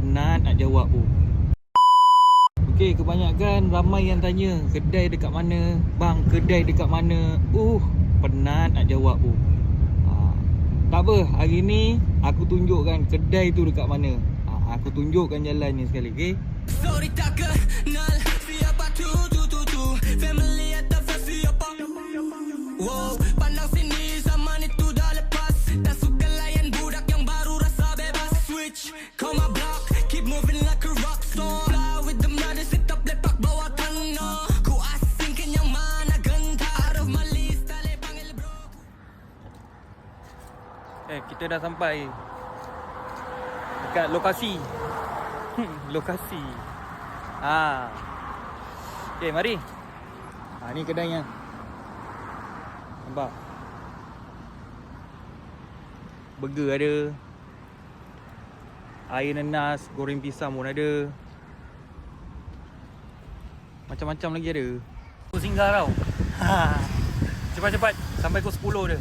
penat nak jawab pun. Okey, kebanyakan ramai yang tanya kedai dekat mana? Bang, kedai dekat mana? Uh, penat nak jawab pun. Ha, tak apa, hari ni aku tunjukkan kedai tu dekat mana. Ha, aku tunjukkan jalan ni sekali, okey? Sorry tak kenal Siapa tu tu tu tu Family atau siapa Wow Pandang sini zaman itu dah lepas Tak suka layan budak yang baru rasa bebas Switch Call Eh, kita dah sampai dekat lokasi. Hmm, lokasi. Ha. Okey, mari. Ha, ni kedainya. Nampak? Burger ada. Air nenas, goreng pisang pun ada. Macam-macam lagi ada. Aku singgah tau. Ha. Cepat-cepat sampai pukul 10 dia.